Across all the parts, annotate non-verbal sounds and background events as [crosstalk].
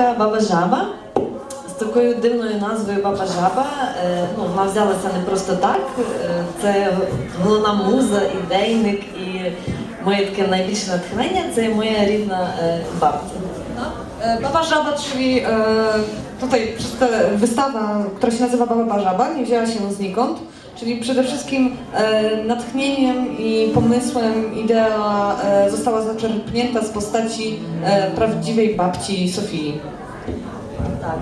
бабка Баба Жаба з такою дивною назвою Баба Жаба. Е, Ну, вона взялася не просто так. Е, Це головна муза, ідейник і моє таке найбільше натхнення це моя рідна е, бабця. Baba Żaba, czyli e, tutaj przez tę wystawa, która się nazywa Baba Żaba, czyli przede wszystkim e, natchnieniem i pomysłem idea e, została zaczerpnięta z postaci e, prawdziwej babci Sofii. Так,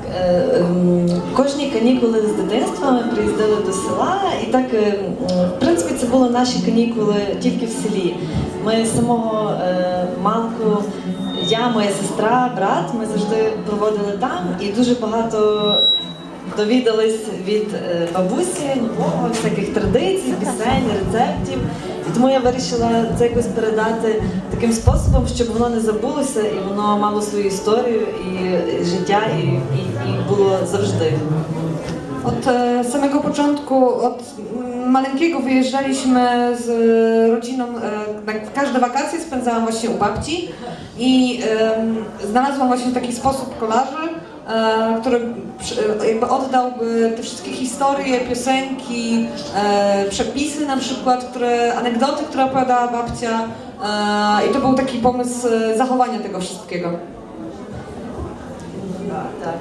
кожні канікули з дитинства ми приїздили до села, і так, в принципі, це були наші канікули тільки в селі. Ми з самого малку, я, моя сестра, брат, ми завжди проводили там і дуже багато довідались від е, бабусі нового, всяких традицій, пісень, рецептів. І тому я вирішила це якось передати таким способом, щоб воно не забулося і воно мало свою історію і життя, і, і, і було завжди. Od e, samego początku, od maleńkiego wyjeżdżaliśmy z rodziną, każde wakacje spędzałam właśnie babci i em, znalazłam właśnie taki sposób kolarzy, e, który przy- e, jakby oddałby te wszystkie historie, piosenki, e, przepisy na przykład, które, anegdoty, które opowiadała babcia e, i to był taki pomysł e, zachowania tego wszystkiego. Так.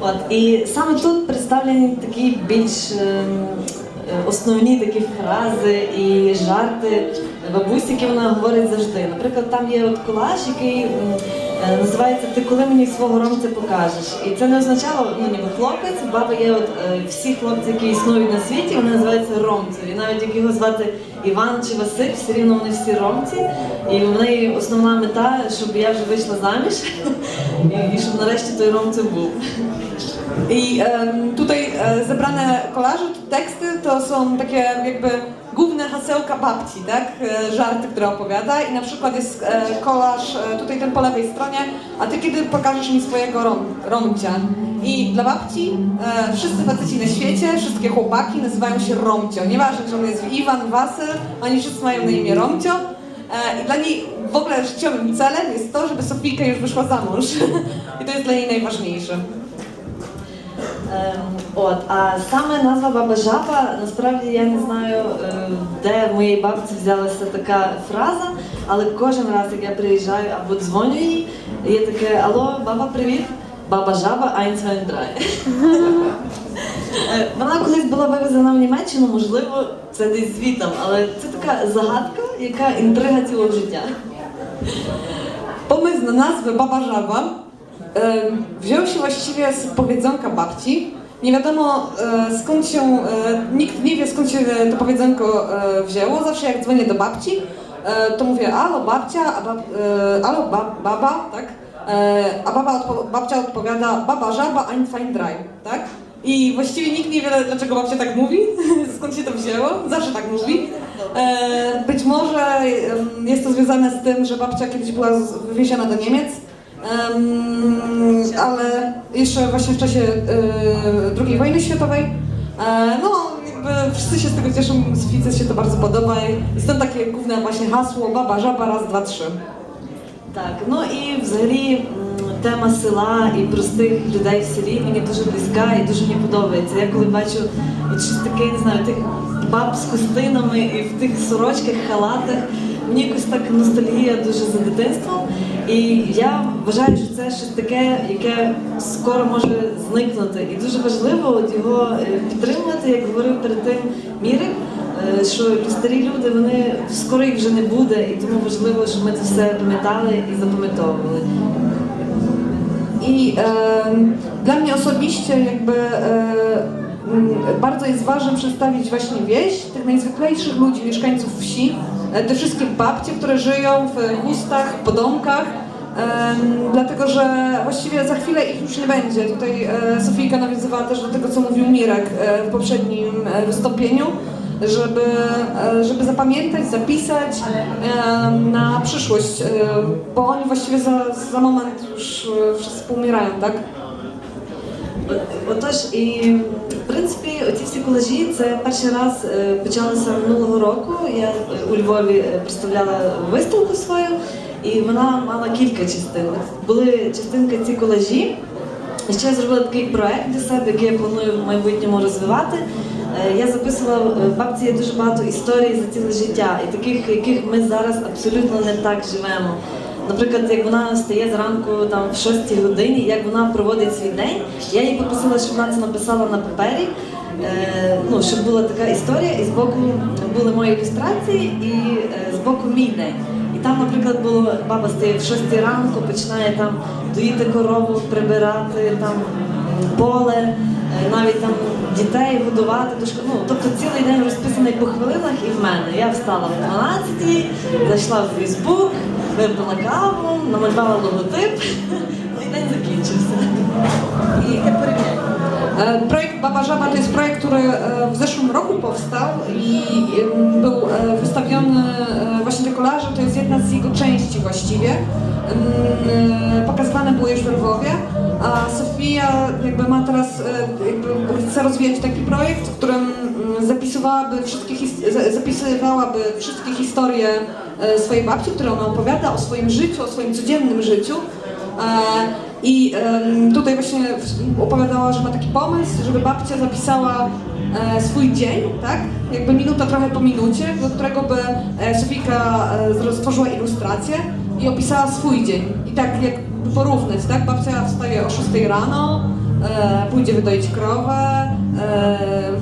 От, і саме тут представлені такі більш ем, е, основні такі фрази і жарти бабусі, які вона говорить завжди. Наприклад, там є от колаж, який м, е, називається Ти коли мені свого ромця покажеш. І це не означало, ну ніби хлопець, баба є от е, всі хлопці, які існують на світі, вони називаються ромцем. І навіть як його звати Іван чи Василь, все рівно вони всі ромці. І в неї основна мета, щоб я вже вийшла заміж, [laughs] і, щоб нарешті той ромцем був. I em, tutaj e, zebrane kolaże, teksty to są takie jakby główne hasełka babci, tak? E, żarty, które opowiada i na przykład jest e, kolaż e, tutaj ten po lewej stronie, a ty kiedy pokażesz mi swojego rom, romcia? I dla babci e, wszyscy faceci na świecie, wszystkie chłopaki nazywają się Romcio. Nieważne, czy on jest Iwan, Wasyl, oni wszyscy mają na imię Romcio. I dla niej w ogóle życiowym celem jest to, żeby Sofijka już wyszła za mąż. [laughs] I to jest dla niej najważniejsze. Ем, От, а саме назва Баба Жаба, насправді я не знаю, е, де в моїй бабці взялася така фраза, але кожен раз, як я приїжджаю або дзвоню їй, є таке Алло, баба, привіт! Баба Жаба, Eins, zwei. Е, Вона колись була вивезена в Німеччину, можливо, це десь звітом, але це така загадка, яка інтрига цілого життя. Nazwę Baba Żaba em, wziął się właściwie z powiedzonka babci. Nie wiadomo e, skąd się, e, nikt nie wie skąd się to powiedzonko e, wzięło. Zawsze jak dzwonię do babci, to mówię alo babcia, a bab, alo bab, baba, tak? A baba odpo- babcia odpowiada baba żaba, ein fein drei, tak? I właściwie nikt nie wie dlaczego babcia tak mówi, [laughs] skąd się to wzięło, zawsze tak mówi. Być może jest to związane z tym, że babcia kiedyś była wywieziona do Niemiec, em, ale jeszcze właśnie w czasie e, II wojny światowej. E, no, jakby wszyscy się z tego cieszą, Sofice się to bardzo podoba i stąd takie główne właśnie hasło baba, żaba, raz, dwa, trzy. Так, ну і взагалі м, тема села і простих людей в селі мені дуже близька і дуже мені подобається. Я коли бачу от щось таке, не знаю, тих баб з хустинами і в тих сорочках, халатах, мені якось так ностальгія дуже за дитинством. І я вважаю, що це щось таке, яке скоро може зникнути. І дуже важливо от його е, підтримувати, як говорив перед тим Мірик. Е, що старі люди вони скоро їх вже не буде, і тому важливо, щоб ми це все пам'ятали і запам'ятовували. I em, dla mnie osobiście jakby e, bardzo jest ważne przedstawić właśnie wieś, tych najzwyklejszych ludzi, mieszkańców wsi, e, te wszystkie babcie, które żyją w chustach, w podomkach, em, dlatego że właściwie za chwilę ich już nie będzie. Tutaj e, Sofijka nawiązywała też do tego, co mówił Mirek e, w poprzednim wystąpieniu, żeby, żeby zapamiętać, zapisać na przyszłość, bo oni właściwie za, za moment już wszyscy poumierają, tak? От- Отож, і в принципі, оці всі колажі це перший раз е, почалося минулого року. Я е, у Львові е, представляла виставку свою, і вона мала кілька частин. Були частинки ці колажі. І ще я зробила такий проект для себе, який я планую в майбутньому розвивати. Я записувала в бабці дуже багато історій за ціле життя, і таких, яких ми зараз абсолютно не так живемо. Наприклад, як вона встає зранку там в 6 годині, як вона проводить свій день, я їй попросила, щоб вона це написала на папері. Е, ну, щоб була така історія, і збоку були мої ілюстрації, і е, збоку мій день. І там, наприклад, було баба стає в 6 ранку, починає там доїти корову, прибирати там поле, е, навіть там дітей годувати до. Ну, тобто цілий день розписаний по хвилинах і в мене. Я встала в 12, зайшла в Фейсбук, випила каву, намалювала логотип, [laughs] і день закінчився. І Projekt Baba Żaba to jest projekt, który e, w zeszłym roku powstał i był e, wystawiony e, właśnie te kolaże, to jest jedna z jego części właściwie. E, Pokazywane było już w Lwowie, a Sofia jakby ma teraz, e, jakby chce rozwijać taki projekt, w którym mm, zapisywałaby wszystkie, zapisywałaby wszystkie historie e, swojej babci, które ona opowiada o swoim życiu, o swoim codziennym życiu. I tutaj właśnie opowiadała, że ma taki pomysł, żeby babcia zapisała e, swój dzień, tak? Jakby minuta trochę po minucie, do którego by e, Sofika e, stworzyła ilustrację i opisała swój dzień. I tak jakby porównać, tak? Babcia wstaje o 6 rano, pójdzie wydoić krowę,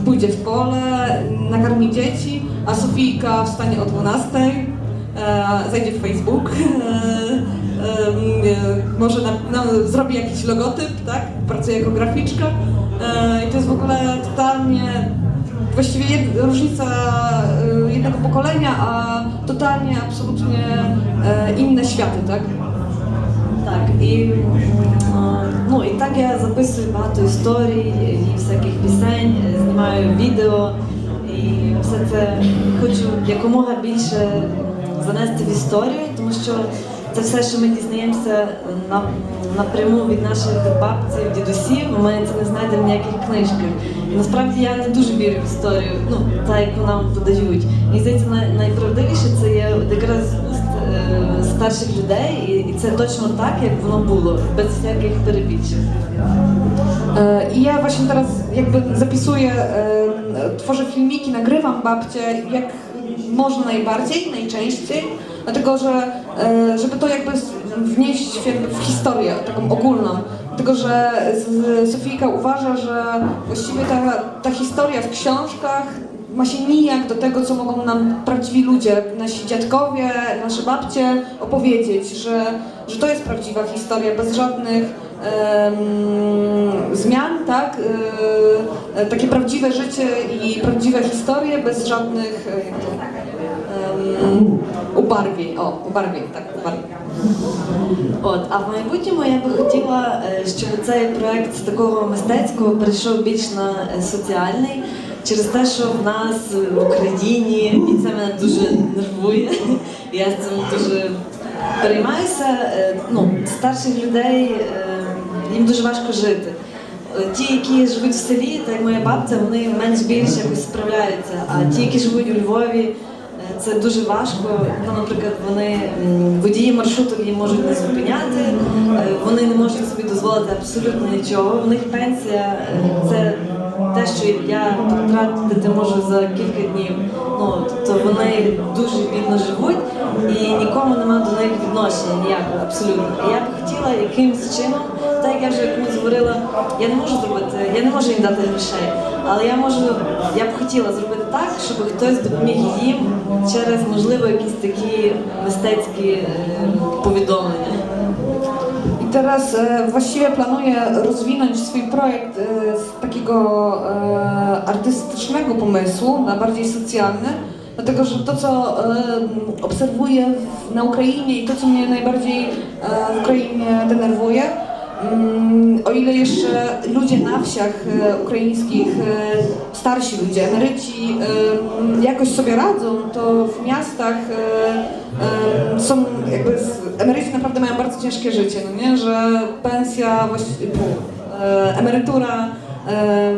pójdzie w pole, nakarmi dzieci, a Sofijka wstanie o 12, e, zajdzie w Facebook, [laughs] może na, na, zrobi jakiś logotyp, tak? Pracuje jako graficzka e, i to jest w ogóle totalnie właściwie jed, różnica e, jednego pokolenia, a totalnie, absolutnie e, inne światy, tak? Так, і, м, ну, і так я записую багато історій і всяких пісень, е, знімаю відео і все це хочу якомога більше занести в історію, тому що це все, що ми дізнаємося на, напряму від наших бабців, дідусів, ми це не знайдемо в ніяких книжках. І насправді я не дуже вірю в історію, ну, так як нам подають. Мені здається, най- найправдивіше це є якраз уст е, старших людей, і, це точно так, як воно було, без всяких перебільшень. E, I ja właśnie teraz jakby zapisuję, tworzę filmiki, nagrywam babcie jak można najbardziej, najczęściej, dlatego że żeby to jakby wnieść w, historię taką ogólną. Dlatego, że Sofijka uważa, że właściwie ta, ta historia w książkach ma się nijak do tego, co mogą nam prawdziwi ludzie, nasi dziadkowie, nasze babcie opowiedzieć, że, że to jest prawdziwa historia, bez żadnych em, zmian, tak? E, e, takie prawdziwe życie i prawdziwe historie, bez żadnych e, jak to, em, ubarwień. O, ubarwień, tak, ubarwień. От, а в майбутньому я би хотіла, е, щоб цей проект з такого мистецького перейшов більш на е, соціальний, через те, що в нас в Україні, і це мене дуже нервує. [laughs] Я з цим дуже переймаюся. е, Ну, старших людей їм дуже важко жити. Ті, які живуть в селі, так як моя бабця, вони менш більш якось справляються. А ті, які живуть у Львові, Це дуже важко. Ну, наприклад, вони водії маршруток її можуть не зупиняти, е, вони не можуть собі дозволити абсолютно нічого. У них пенсія е, це те, що я потратити можу за кілька днів. Ну тобто вони дуже бідно живуть і нікому немає до них відношення ніякого абсолютно. І я б хотіла якимось чином, як я вже комусь говорила, я не можу зробити, я не можу їм дати грошей, але я можу, я б хотіла zробити так, щоб хтось допоміг їм через можливо якісь такі е, повідомлення. E, swój projekt e, z takiego e, artystycznego pomysłu na bardziej socjalny, dlatego że to, co e, obserwuję w, na Ukrainie i to, co mnie najbardziej e, w Ukrainie denerwuje, mm, o ile jeszcze ludzie na wsiach e, ukraińskich, e, starsi ludzie, emeryci e, jakoś sobie radzą, to w miastach są jakby, emeryci naprawdę mają bardzo ciężkie życie, no nie? że pensja, emerytura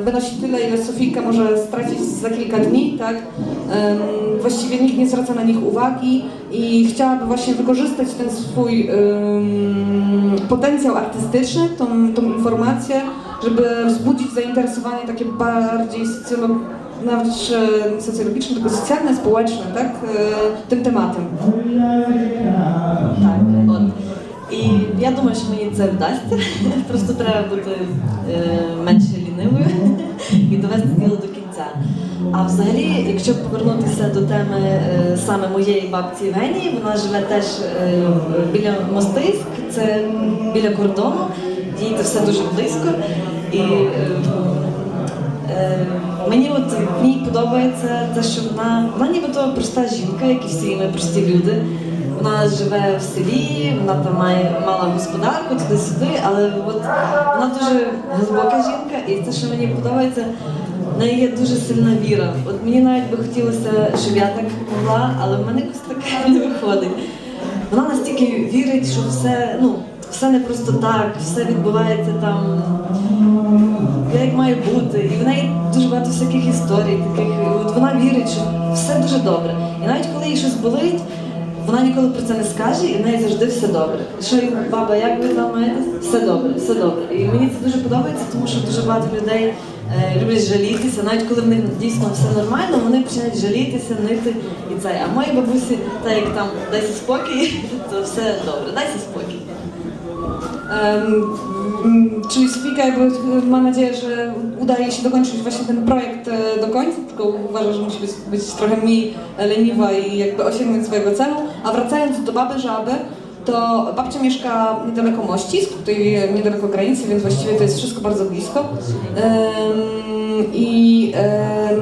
wynosi tyle, ile Sofijka może stracić za kilka dni, tak? Em, Właściwie nikt nie zwraca na nich uwagi i chciałaby właśnie wykorzystać ten swój em, potencjał artystyczny, tą, tą informację, żeby wzbudzić zainteresowanie takie bardziej socjolo- nawet e, socjologiczne, tylko socjalne, społeczne, tak? E, Tym tematem. Так, от. І я думаю, що мені це вдасться. Просто треба бути е, менше лінивою [laughs] і довести діло до кінця. А взагалі, якщо повернутися до теми е, саме моєї бабці Євгенії, вона живе теж е, біля Мостиськ, це біля кордону, їй це все дуже близько. І е, Мені от ній подобається те, що вона, вона нібито проста жінка, як і всі ми прості люди. Вона живе в селі, вона там має мала господарку туди-сюди, але от вона дуже глибока жінка, і те, що мені подобається, в неї є дуже сильна віра. От мені навіть би хотілося, щоб я так могла, але в мене якось таке [laughs] не виходить. Вона настільки вірить, що все, ну, все не просто так, все відбувається там як має бути. І в неї дуже багато всяких історій, таких. От вона вірить, що все дуже добре. І навіть коли їй щось болить, вона ніколи про це не скаже, і в неї завжди все добре. Що баба, як ви там маєте? Все добре, все добре. І мені це дуже подобається, тому що дуже багато людей е, люблять жалітися, навіть коли в них дійсно все нормально, вони починають жалітися, нити і це. А моїй бабусі, так як там дайся спокій, [laughs] то все добре, dajcie спокій. Em, mm, czyli Sofika jakby e, ma nadzieję, że uda jej się dokończyć właśnie ten projekt e, do końca, tylko uważa, że musi być, być trochę mniej leniwa i jakby osiągnąć swojego celu. A wracając do baby Żaby, to babcia mieszka niedaleko Mościsk, tutaj e, niedaleko granicy, więc właściwie to jest wszystko bardzo blisko. Em, I E,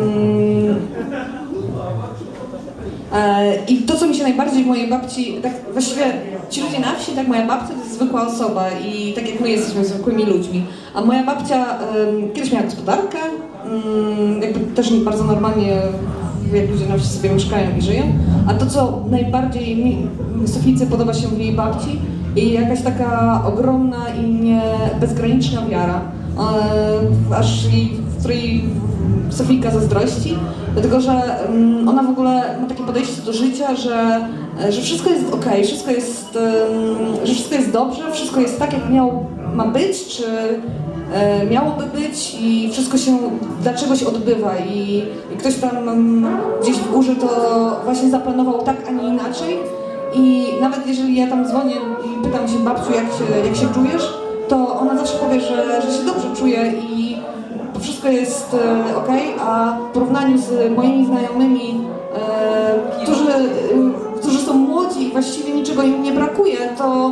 I to, co mi się najbardziej w mojej babci, tak właściwie ci ludzie na wsi, tak moja babcia to jest zwykła osoba i tak jak my jesteśmy zwykłymi ludźmi. A moja babcia kiedyś miała gospodarkę, mm, jakby też bardzo normalnie, jak ludzie na wsi sobie mieszkają i żyją. A to, co najbardziej mi, Sofijce podoba się w jej babci, i jakaś taka ogromna i nie bezgraniczna wiara, e, aż jej, w której Sofijka zazdrości, dlatego że mm, ona w ogóle ma takie podejście do życia, że, że wszystko jest ok, wszystko jest, że wszystko jest dobrze, wszystko jest tak, jak miało, ma być, czy e, miałoby być i wszystko się dla czegoś odbywa. I, i ktoś tam mm, gdzieś w górze to właśnie zaplanował tak, a nie inaczej. I nawet jeżeli ja tam dzwonię i pytam się babciu, jak się, jak się czujesz, to ona zawsze powie, że, że się dobrze czuje i wszystko jest e, ok, a w porównaniu z moimi znajomymi, e, którzy, e, którzy są młodzi i właściwie niczego im nie brakuje, to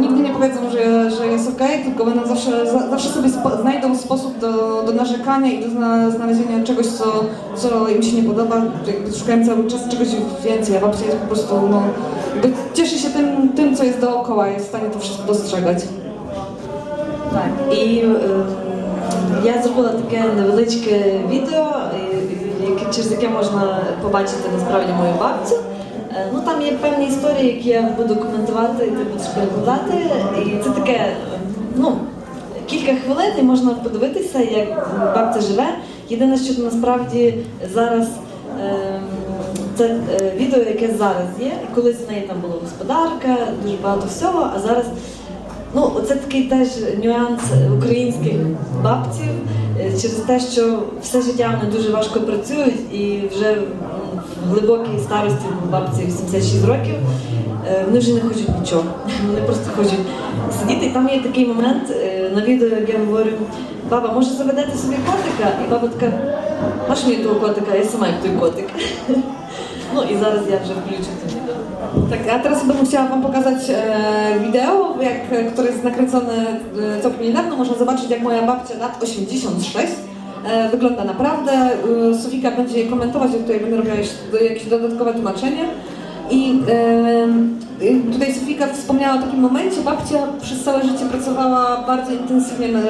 nigdy nie powiedzą, że, że jest ok, tylko będą zawsze, zawsze sobie spo, znajdą sposób do, do narzekania i do znalezienia czegoś, co, co im się nie podoba, szukają cały czas czegoś więcej, a babcia jest po prostu, no, cieszy się tym, tym, co jest dookoła, jest w stanie to wszystko dostrzegać. Tak, i... я зробила таке невеличке відео, через яке можна побачити насправді мою бабцю. Е, Ну там є певні історії, які я буду коментувати, і ти будеш перекладати. І це таке, ну, кілька хвилин і можна подивитися, як бабця живе. Єдине, що насправді зараз. е, Це е, відео, яке зараз є. Колись в неї там була господарка, дуже багато всього, а зараз Ну, це такий теж нюанс українських бабців е, через те, що все життя вони дуже важко працюють і вже в глибокій старості бабці 86 років. е, Вони вже не хочуть нічого. [laughs] Вони просто хочуть сидіти. І там є такий момент е, на відео, як я говорю, баба, може заведете собі котика? І баба така, наш мені того котика, я сама як той котик. [laughs] Ну і зараз я вже включу відео. Tak, a teraz bym chciała Wam pokazać e, wideo, jak, które jest nakręcone e, całkiem niedawno. Można zobaczyć, jak moja babcia lat 86 e, wygląda naprawdę. E, Sofika będzie je komentować, ja tutaj będę robiła jakieś dodatkowe tłumaczenie. I e, e, tutaj Sofika wspomniała o takim momencie, babcia przez całe życie pracowała bardzo intensywnie na,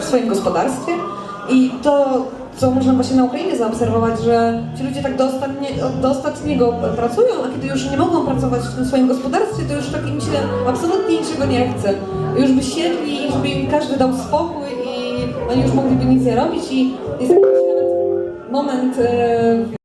w swoim gospodarstwie i to, co można właśnie na Ukrainie zaobserwować, że ci ludzie tak do, ostatnie, do ostatniego pracują, a kiedy już nie mogą pracować w tym swoim gospodarstwie, to już tak im się absolutnie niczego nie chce. Już by siedli i żeby im każdy dał spokój i oni już mogliby nic nie robić i jest jakiś moment e,